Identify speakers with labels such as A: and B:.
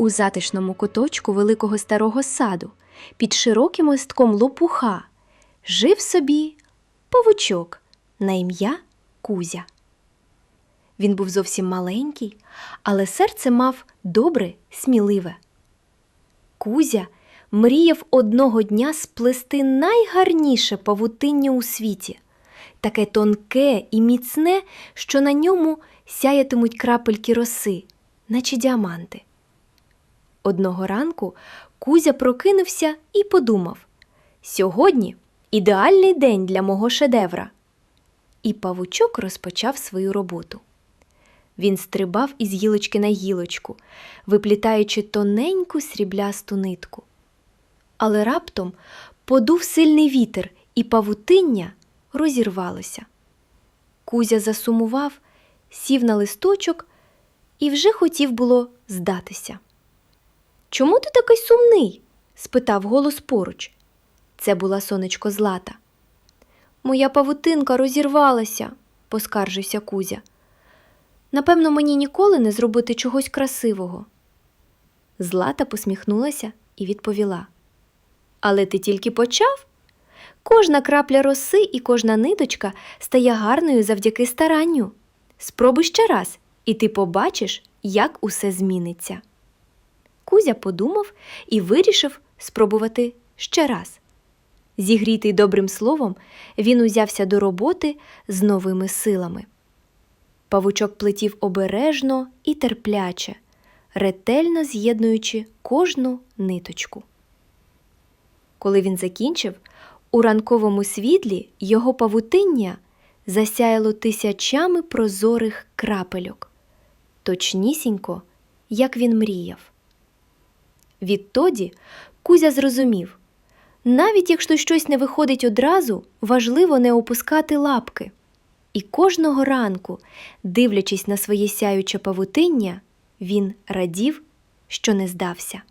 A: У затишному куточку великого старого саду під широким листком лопуха жив собі павучок на ім'я Кузя. Він був зовсім маленький, але серце мав добре, сміливе. Кузя мріяв одного дня сплести найгарніше павутиння у світі, таке тонке і міцне, що на ньому сяятимуть крапельки роси, наче діаманти. Одного ранку Кузя прокинувся і подумав: сьогодні ідеальний день для мого шедевра. І павучок розпочав свою роботу. Він стрибав із гілочки на гілочку, виплітаючи тоненьку сріблясту нитку. Але раптом подув сильний вітер, і павутиння розірвалося. Кузя засумував, сів на листочок і вже хотів було здатися. Чому ти такий сумний? спитав голос поруч. Це була сонечко Злата. Моя павутинка розірвалася, поскаржився Кузя. Напевно, мені ніколи не зробити чогось красивого. Злата посміхнулася і відповіла. Але ти тільки почав? Кожна крапля роси і кожна ниточка стає гарною завдяки старанню. Спробуй ще раз, і ти побачиш, як усе зміниться. Кузя подумав і вирішив спробувати ще раз. Зігрітий добрим словом, він узявся до роботи з новими силами. Павучок плетів обережно і терпляче, ретельно з'єднуючи кожну ниточку. Коли він закінчив, у ранковому світлі його павутиння засяяло тисячами прозорих крапельок, точнісінько, як він мріяв. Відтоді Кузя зрозумів навіть якщо щось не виходить одразу, важливо не опускати лапки. І кожного ранку, дивлячись на своє сяюче павутиння, він радів, що не здався.